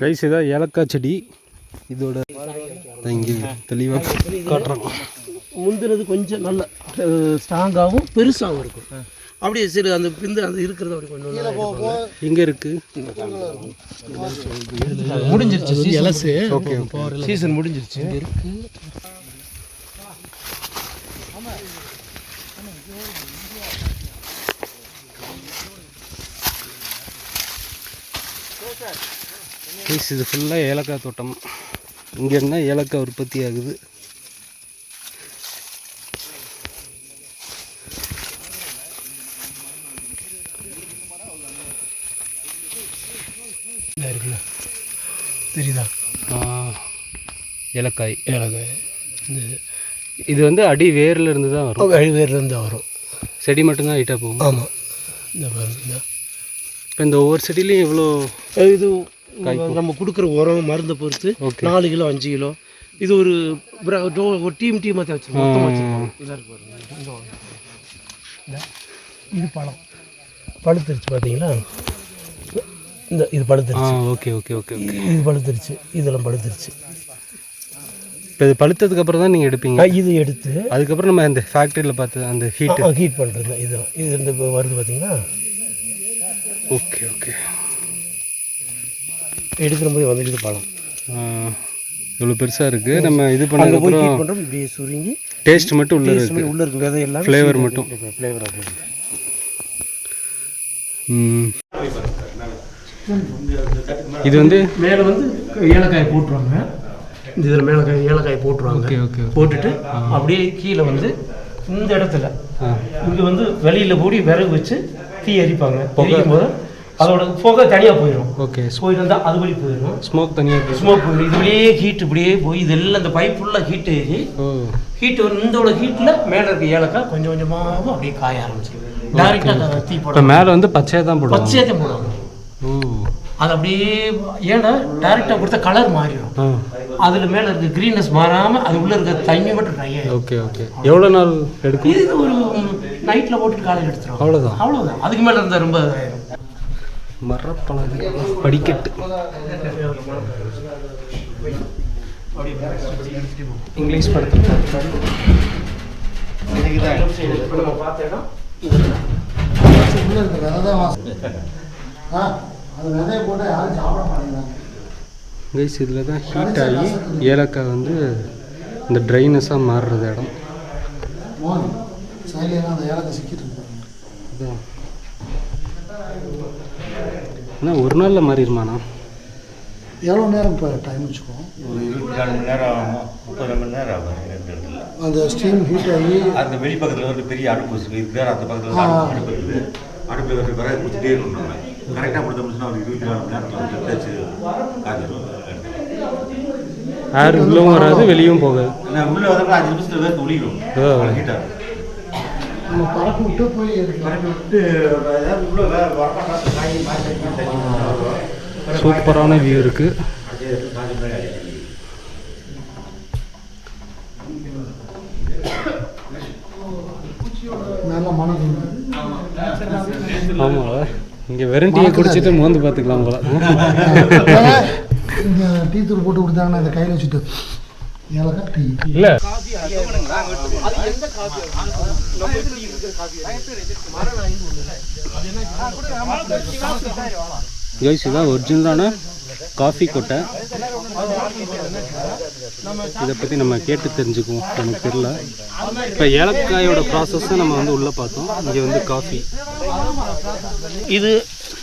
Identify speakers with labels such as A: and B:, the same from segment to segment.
A: Guys இதான் ஏலக்காய் செடி. இதோட இங்கே தெளிவாக காட்டுறோம்.
B: முந்தினது கொஞ்சம் நல்ல ஸ்ட்ராங்காகவும் பெருசாகவும் இருக்கும். அப்படியே சரி அந்த பிந்து அந்த இருக்கிறத அப்படி கொஞ்சம்
A: எங்கே இருக்கு.
B: முடிஞ்சிருச்சு இலசு சீசன் முடிஞ்சிருச்சு.
A: கைஸ் இது ஃபுல்லாக ஏலக்காய் தோட்டம். இங்கே இருந்தால் ஏலக்காய் உற்பத்தி ஆகுது?
B: இருக்குல்ல. தெரியுதா?
A: ஏலக்காய்.
B: ஏலக்காய். இந்த
A: இது வந்து அடி வேர்ல இருந்து தான் வரும்.
B: வழிவேர்லேருந்து வரும்.
A: செடி மட்டும்தான் ஹைட்டாக போகும்.
B: ஆமாம் இந்த பாருங்க, இந்த.
A: இப்போ இந்த ஒவ்வொரு செடியிலையும் இவ்வளோ
B: இது நம்ம கொடுக்குற உரம் மருந்தை பொறுத்து. நாலு கிலோ அஞ்சு கிலோ. இது ஒரு ஒரு டீம் டீமாக மொத்தமாக வச்சுருக்கோம். இந்த இது பழம். பழுத்துருச்சு பார்த்தீங்களா இந்த இது பழுத்துருச்சு
A: ஓகே ஓகே ஓகே ஓகே
B: இது பழுத்துருச்சு இதெல்லாம் பழுத்துருச்சு
A: இப்போ இது பழுத்ததுக்கு அப்புறம் தான் நீங்கள் எடுப்பீங்க?
B: இது எடுத்து
A: அதுக்கப்புறம் நம்ம அந்த ஃபேக்ட்ரியில் பார்த்து அந்த ஹீட்
B: ஹீட் பண்ணுறது இதெல்லாம் இது இந்த வருது பார்த்தீங்களா
A: ஓகே ஓகே.
B: எடுக்கிற போது வந்துடுது பழம்
A: இவ்வளோ பெருசாக இருக்குது நம்ம இது பண்ணதுக்கப்புறம்
B: ஹீட் பண்ணுறோம் இப்படியே சுருங்கி.
A: டேஸ்ட் மட்டும் உள்ள இருக்கு.
B: உள்ளே இருக்கும் விதை எல்லாம்
A: ஃப்ளேவர் மட்டும்.
B: ஃப்ளேவர்.
A: இது வந்து
B: மேலே வந்து ஏலக்காய் போட்டுருவாங்க. இந்த இதில் மேலக்காய் ஏலக்காய் போட்டுருவாங்க.
A: ஓகே ஓகே
B: போட்டுட்டு அப்படியே கீழே வந்து இந்த இடத்துல இங்கே வந்து வெளியில் போடி விறகு வச்சு தீ எரிப்பாங்க எரிக்கும் போது அதோட புகை தனியாக போயிடும்
A: ஓகே.
B: போயிட்டு வந்தால் அது வழி போயிடும்
A: ஸ்மோக் தனியாக
B: ஸ்மோக் போயிடும் இது வழியே ஹீட் இப்படியே போய் இதெல்லாம் இந்த பைப் ஃபுல்லாக ஹீட் ஏறி ஹீட் இந்தோட ஹீட்டில் மேலே இருக்க ஏலக்காய் கொஞ்சம் கொஞ்சமாக அப்படியே காய ஆரம்பிச்சிடும் டேரெக்டாக தீ
A: இப்போ
B: போடும்
A: மேலே வந்து பச்சையாக தான் போடுவாங்க.
B: பச்சையாக தான் போடுவாங்க. அது அப்படியே ஏன்னா டேரெக்டாக கொடுத்தா கலர் மாறிடும் அதில் மேலே இருக்க க்ரீனஸ் மாறாமல் அது உள்ளே இருக்க தண்ணி மட்டும் ட்ரை
A: ஓகே ஓகே. எவ்வளோ நாள் எடுக்கும்?
B: இது ஒரு நைட்டில் போட்டு காலையில் எடுத்துருவோம்
A: அவ்வளோதான்
B: அவ்வளோதான் அதுக்கு மேலே இருந்தால் ரொம்ப இதாயிரும்.
A: மரப்பலகை படிக்கட்டு. இங்கிலீஷ் படத்தில் கைஸ் இதில் தான் ஹீட் ஆகி ஏலக்காய் வந்து இந்த ட்ரைனஸாக மாறுறது இடம்.
C: சைட்லாம் அந்த ஏலக்காய் சிக்கிட்டு இருக்காங்க
A: அதான். ஆனால் ஒரு நாளில் மாறிடுமாண்ணா?
C: எவ்வளோ நேரம் இப்போ டைம் வச்சுக்கோ?
D: ஒரு இருபத்தி நாலு மணி நேரம் ஆகும்? முப்பது மணி நேரம் ஆகும்?
C: அந்த ஸ்டீம் ஹீட் ஆகி
D: அந்த வெளி பக்கத்தில் ஒரு பெரிய அடுப்பு இருக்கு இது வேற அந்த பக்கத்தில் அடுப்பு இருக்குது. அடுப்பில் வந்து விறகு கொடுத்துட்டே இருக்கணும் நம்ம. கரெக்டாக கொடுத்தோம்னா ஒரு இருபத்தி நாலு மணி நேரத்தில் வந்து தேய்ச்சி காய்ச்சிடும்
A: ஏர் உள்ளவும் வராது வெளியும் போகாது.
D: நான் உள்ளே வந்தப்போ அஞ்சு நிமிஷத்தில் வேறு ஒளிக்கும்
A: ஓ.
D: ஹீட்டாக
C: நம்ம பறக்க விட்டு போய் எடுக்கலாம்
D: விட்டு உள்ளே
A: சூப்பரான வியூ இருக்குது ஆமாம் இங்கே வெறும் டீயை குடிச்சிட்டு மோந்து பார்த்துக்கலாம் போல.
C: இங்கே டீ தூள் போட்டு கொடுத்தாங்கன்னா இந்த கையில் வச்சுட்டு ஏலக்காய் டீ
A: இல்லை கைஸ் இதான் ஒரிஜினலான காஃபி கொட்டை. இதை பற்றி நம்ம கேட்டு தெரிஞ்சுக்குவோம். நமக்கு தெரியல. இப்போ ஏலக்காயோட ப்ராசஸ்ஸை நம்ம வந்து உள்ளே பார்த்தோம். இங்கே வந்து காஃபி
B: இது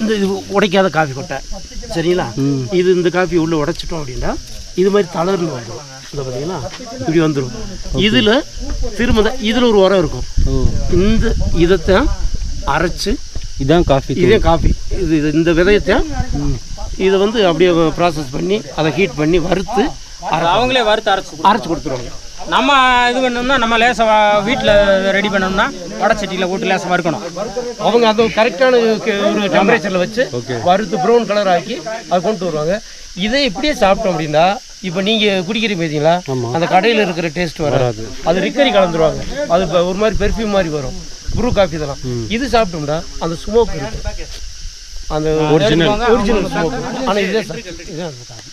B: இந்த இது உடைக்காத காஃபி கொட்டை. சரிங்களா. இது இந்த காஃபி உள்ளே உடைச்சிட்டோம் அப்படின்னா இது மாதிரி தளர்ந்து வந்துடும் இந்த பார்த்தீங்களா இப்படி வந்துடும் இதில் திரும்ப இதில் ஒரு உரம் இருக்கும். இந்த இதைத்தான் அரைச்சு
A: இதான் காஃபி
B: இதே காஃபி. இது இது இந்த விதையத்தான் இதை வந்து அப்படியே ப்ராசஸ் பண்ணி அதை ஹீட் பண்ணி வறுத்து
E: அவங்களே வறுத்து அரைச்சி
B: அரைச்சி கொடுத்துருவாங்க.
E: நம்ம இது பண்ணோம்னா நம்ம லேசாக வீட்டில் ரெடி பண்ணோம்னா வடச்சட்டியில் போட்டு லேசாக வறுக்கணும்.
B: அவங்க அது கரெக்டான ஒரு டெம்பரேச்சரில் வச்சு வறுத்து ப்ரௌன் கலர் ஆக்கி அதை கொண்டு வருவாங்க. இதை இப்படியே சாப்பிட்டோம் அப்படின்னா இப்போ நீங்கள் குடிக்கிறீங்க பார்த்தீங்களா அந்த கடையில் இருக்கிற டேஸ்ட் வராது. அது ரிக்கரி கலந்துருவாங்க. அது ஒரு மாதிரி பெர்ஃப்யூம் மாதிரி வரும். ப்ரூ காஃபி இதெல்லாம். இது சாப்பிட்டோம்னா அந்த ஸ்மோக் இருக்கும் அந்த
A: Original.
B: ஒரிஜினல் ஸ்மோக் ஆனால் இதே சார். இதான் காஃபி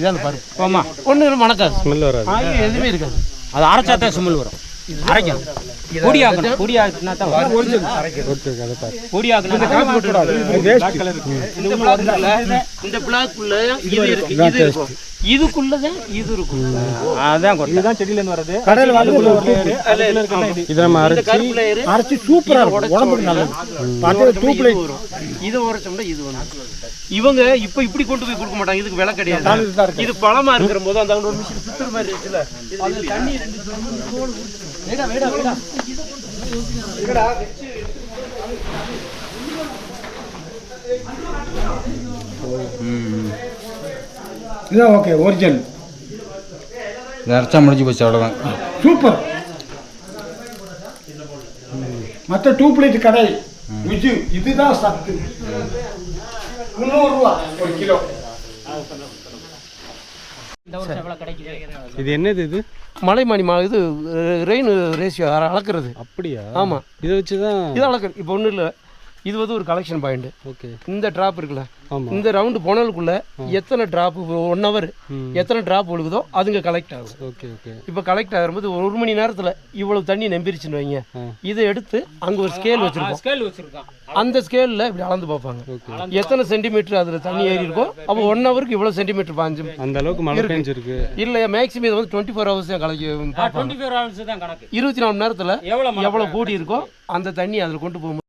B: இதான் பருப்பு
E: போமா
B: ஒன்றும் மணக்காது
A: ஸ்மெல் வராது.
B: எதுவுமே இருக்காது.
E: அது அரைச்சா தான் சுமல் வரும். அரைக்கணும். தான்
B: இந்த பிளாக்குள்ள இது இருக்கு. இது இருக்கும். இதுக்குள்ளதான் இது இருக்கும்.
E: அதான் இதுதான்
A: இதை நம்ம
B: இந்த
A: அரைச்சி
B: கருப்பு லேயரு
C: அரைச்சி சூப்பராக இருக்கும். உடம்புக்கு நல்லது. பார்த்தா
B: இது உரைச்சோம்னா இது வந்து இவங்க இப்ப இப்படி கொண்டு போய் கொடுக்க மாட்டாங்க. இதுக்கு விலை கிடையாது. இது பழமா இருக்கிற போது அந்த ஒரு மிஷின் சுத்துற மாதிரி இருக்குல்ல. அது தண்ணி ரெண்டு சொம்பு தோல் ஊத்தி- வேடா வேடா வேடா.
C: இதுதான் ஓகே ஒரிஜினல்
F: இது அரைச்சா முடிஞ்சு போச்சு அவ்வளோதான்
C: சூப்பர் மற்ற டூ பிளேட் கடை ருசி இதுதான் சத்து முந்நூறுரூவா ஒரு கிலோ
A: இது என்னது இது
B: மலைமானி மா இது ரெயின் ரேஷியோ அளக்குறது
A: அப்படியா
B: ஆமா
A: இதை வச்சு தான்
B: இது அளக்குறது இப்போ ஒன்றும் இல்லை இது வந்து ஒரு கலெக்ஷன் பாயிண்ட்
A: ஓகே
B: இந்த ட்ராப் இருக்குல்ல இந்த ரவுண்டு போனதுக்குள்ள எத்தனை ட்ராப் ஒன் ஹவர் எத்தனை ட்ராப் ஒழுகுதோ அதுங்க கலெக்ட் ஆகும்.
A: ஓகே ஓகே
B: இப்போ கலெக்ட் ஆகும்போது ஒரு மணி நேரத்தில் இவ்வளவு தண்ணி நம்பிருச்சுன்னு வைங்க. இதை எடுத்து அங்கே ஒரு ஸ்கேல் வச்சிருக்கோம்
E: ஸ்கேல் வச்சிருக்கான்.
B: அந்த ஸ்கேலில் இப்படி அளந்து பார்ப்பாங்க. எத்தனை சென்டிமீட்டர் அதில் தண்ணி ஏறி இருக்கோ அப்போ ஒன் ஹவருக்கு இவ்வளோ சென்டிமீட்டர் பாஞ்சு.
A: அந்த அளவுக்கு மழை பெஞ்சிருக்கு.
B: இல்லையா மேக்ஸிமம் இது வந்து டுவெண்ட்டி ஃபோர் ஹவர்ஸ் தான் கலக்கி இருபத்தி நாலு மணி நேரத்தில்
E: எவ்வளோ
B: எவ்வளோ கூடி இருக்கோ அந்த தண்ணி அதில் கொண்டு போகும்போது